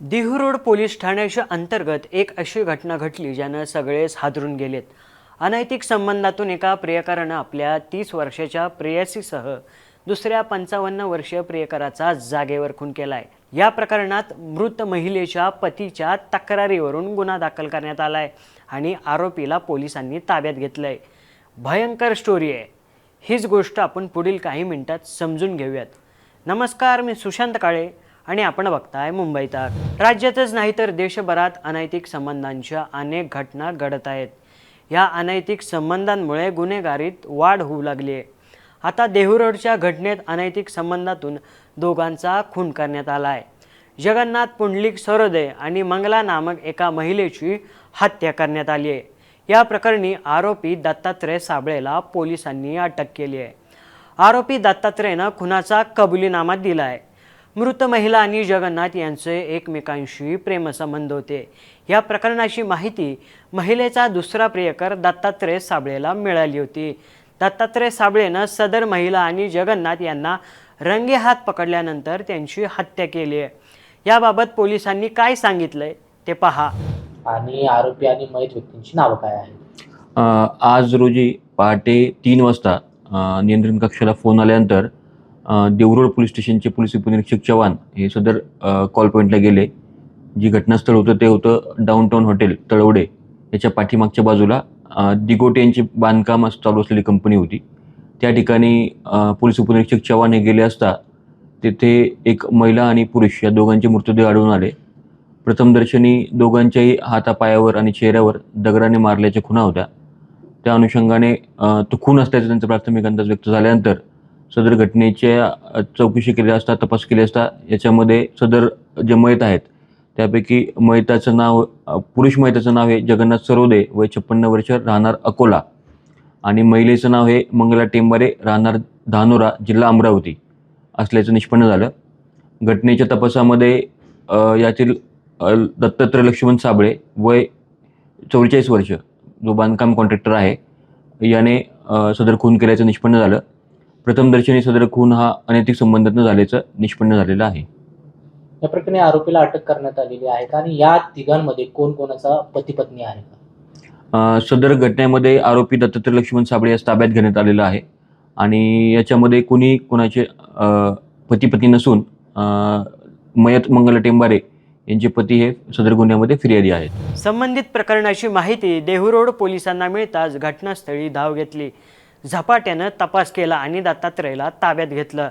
Dehu police ठाण्याच्या अंतर्गत एक अशी घटना घडली ज्यानं सगळेच हादरून गेलेत. अनैतिक संबंधातून एका प्रियकरानं आपल्या तीस वर्षाच्या प्रेयसीसह दुसऱ्या पंचावन्न वर्षीय प्रियकराचा जागेवर खून केलाय. या प्रकरणात मृत महिलेच्या पतीच्या तक्रारीवरून गुन्हा दाखल करण्यात आलाय आणि आरोपीला पोलिसांनी ताब्यात घेतलंय. भयंकर स्टोरी आहे. हीच गोष्ट आपण पुढील काही मिनिटात समजून घेऊयात. नमस्कार मी सुशांत काळे. आणि आपण बघताय मुंबई राज्यातच नाही तर देशभरात अनैतिक संबंधांच्या अनेक घटना घडत आहेत. या अनैतिक संबंधांमुळे गुन्हेगारीत वाढ होऊ लागली आहे. आता देहू रोडच्या घटनेत अनैतिक संबंधातून दोघांचा खून करण्यात आला आहे जगन्नाथ पुंडलिक सरोदय आणि मंगला नामक एका महिलेची हत्या करण्यात आली आहे. या प्रकरणी आरोपी दत्तात्रय साबळेला पोलिसांनी अटक केली आहे. आरोपी दत्तात्रयनं खुनाचा कबुलीनामा दिला आहे मृत महिला आणि जगन्नाथ यांचे एकमेकांशी प्रेमसंबंध होते. या प्रकरणाची माहिती महिलेचा दुसरा प्रियकर दत्तात्रय साबळेला मिळाली होती. दत्तात्रय साबळेनं सदर महिला आणि जगन्नाथ यांना रंगेहात पकडल्यानंतर त्यांची हत्या केली आहे. याबाबत पोलिसांनी काय सांगितलंय ते पहा. आणि आरोपी आणि मयत व्यक्तींची नावं काय आहेत? अ, आज रोजी पहाटे तीन वाजता अ, नियंत्रण कक्षाला फोन आल्यानंतर देवरोड पोलीस स्टेशनचे पोलीस उपनिरीक्षक चव्हाण हे सदर कॉल पॉईंटला गेले. जी घटनास्थळ होतं ते होतं डाऊनटाऊन हॉटेल तळवडे. याच्या पाठीमागच्या बाजूला दिगोटे यांची बांधकाम चालू असलेली कंपनी होती. त्या ठिकाणी पोलीस उपनिरीक्षक चव्हाण हे गेले असता तेथे एक महिला आणि पुरुष या दोघांचे मृतदेह आढळून आले. प्रथमदर्शनी दोघांच्याही हातापायावर आणि चेहऱ्यावर दगडाने मारल्याच्या खुणा होत्या. त्या अनुषंगाने तो खून असल्याचा त्यांचा प्राथमिक अंदाज व्यक्त झाल्यानंतर सदर घटनेच्या चौकशी केली असता तपास केली असता याच्यामध्ये सदर जे मयत आहेत त्यापैकी मयताचं नाव पुरुष मयताचं नाव आहे जगन्नाथ सरोदे वय छप्पन्न वर्ष राहणार अकोला. आणि महिलेचं नाव हे मंगला टेंबारे राहणार धानोरा जिल्हा अमरावती. असल्याचं निष्पन्न झालं. घटनेच्या तपासामध्ये यातील दत्तात्रय लक्ष्मण साबळे वय चौवेचाळीस वर्ष जो बांधकाम कॉन्ट्रॅक्टर आहे याने सदर खून केल्याचं निष्पन्न झालं. प्रथमदर्शनी सदर खून हा अनैतिक संबंधातून झाल्याचं निष्पन्न झालेलं आहे. या प्रकरणी आरोपीला अटक करण्यात आलेली आहे का? आणि या तिघांमध्ये कोण कोणाचा पती पत्नी आहे का? अ, सदर घटनेमध्ये आरोपी दत्तात्रय लक्ष्मण साबळे यास ताब्यात घेण्यात आलेला आहे. आणि याच्यामध्ये कोणी कोणाचे पती पत्नी नसून अ, मयत मंगल टेंबारे यांचे पती हे सदर गुन्ह्यामध्ये फिर्यादी आहेत. संबंधित प्रकरणाची माहिती देहू रोड पोलिसांना मिळताच घटनास्थळी धाव घेतली. झपाट्यानं तपास केला आणि दत्तात्रयला ताब्यात घेतलं.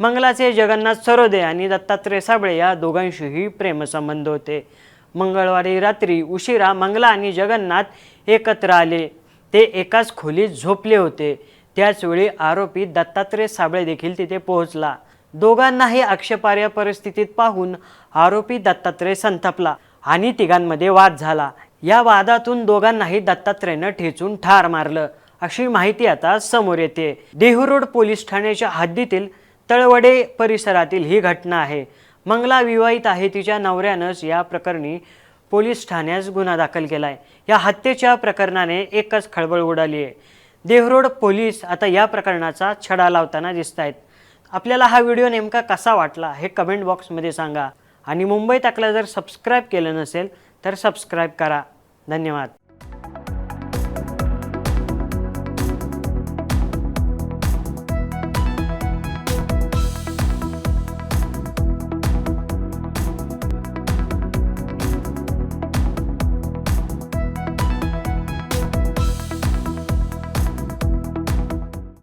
मंगलाचे जगन्नाथ सरोदे आणि दत्तात्रय साबळे या दोघांशीही प्रेमसंबंध होते. मंगळवारी रात्री उशिरा मंगला आणि जगन्नाथ एकत्र आले. ते एकाच खोलीत झोपले होते. त्याचवेळी आरोपी दत्तात्रय साबळे देखील तिथे पोहोचला. दोघांनाही आक्षेपार्ह परिस्थितीत पाहून आरोपी दत्तात्रय संतापला आणि तिघांमध्ये वाद झाला. या वादातून दोघांनाही दत्तात्रयनं ठेचून ठार मारलं. अशी माहिती आता समोर येते. देहूरोड पोलीस ठाण्याच्या हद्दीतील तळवडे परिसरातील ही घटना आहे. मंगला विवाहित आहे तिच्या नवऱ्यानंच या प्रकरणी पोलीस ठाण्यास गुन्हा दाखल केला आहे या हत्येच्या प्रकरणाने एकच खळबळ उडाली आहे देहरोड पोलीस आता या प्रकरणाचा छडा लावताना दिसत आहेत आपल्याला हा व्हिडिओ नेमका कसा वाटला हे कमेंट बॉक्समध्ये सांगा. आणि मुंबई तकला जर सबस्क्राईब केलं नसेल तर सबस्क्राईब करा. धन्यवाद.